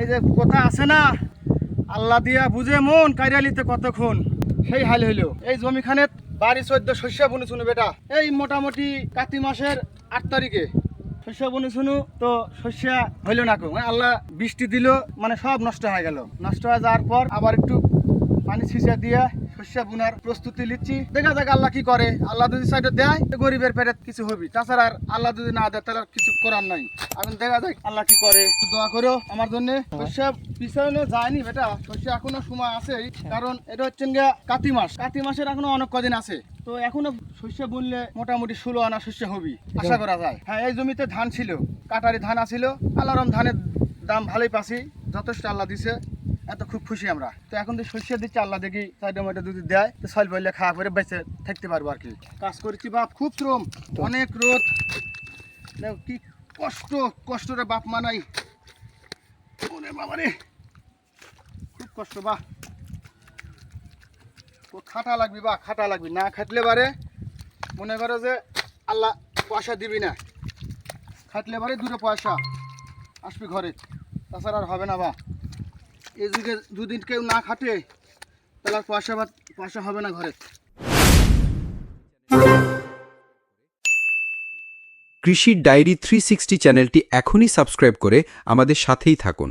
এই যে কথা আছে না, আল্লাহ দিয়া বুঝে মন, কাইরালিতে কতক্ষণ? সেই হাল হইল। এই জমিখানে বাড়ি চোদ্দ শস্য বুনে শুনু বেটা। এই মোটামুটি কাতি মাসের আট তারিখে। শস্য বুনে শুনু তো শস্য হইল না কেউ মানে আল্লাহ বৃষ্টি দিল মানে সব নষ্ট হয়ে গেল। নষ্ট হয়ে যাওয়ার পর আবার একটু পানি ছিঁচে দিয়ে শস্য বুনার প্রস্তুতি নিচ্ছি। দেখা যাক আল্লাহ কি করে। আল্লাহ যদি সাইডে দেয় গরিবের পেটে কিছু হবি। তাছাড়া আর আল্লাহ যদি না দেয়, তাহলে কিছু করার নাই। এখন দেখা যাক আল্লাহ কি করে। দোয়া করো আমার জন্য। শস্য পিছনে যায়নি বেটা। শস্য এখনও সময় আছে কারণ এটা হচ্ছে কাতি মাস। কাতি মাসের এখনও অনেক কদিন আছে। তো এখনও শস্য বুনলে মোটামুটি ষোলো আনা শস্য হবি। আশা করা যায়। হ্যাঁ এই জমিতে ধান ছিল। কাটারি ধান আছিল। আল্লাহরম ধানের দাম ভালোই পাচ্ছি। যথেষ্ট আল্লাহ দিছে। এত খুব খুশি আমরা। তো এখন তো শস্য দিচ্ছে, আল্লাহ দেখি সাইডে মাইডে যদি দেয়। তো সল বললে খাওয়া করে বেঁচে থাকতে পারব আর কি। কাজ করেছি বাপ, খুব শ্রম, অনেক রোদ। কি কষ্ট কষ্টটা বাপ মানাই ওরে বাবা খুব কষ্ট বা খাটা লাগবি বা খাটা লাগবি। না খাটলে বারে মনে করো যে আল্লাহ পয়সা দিবি না। খাটলে বারে দুটো পয়সা আসবি ঘরে। তাছাড়া আর হবে না বা যুগে দুদিন কেউ না খাটে, তাহলে আর পয়সা পয়সা হবে না ঘরে। কৃষির ডায়েরি থ্রি সিক্সটি চ্যানেলটি এখনই সাবস্ক্রাইব করে আমাদের সাথেই থাকুন।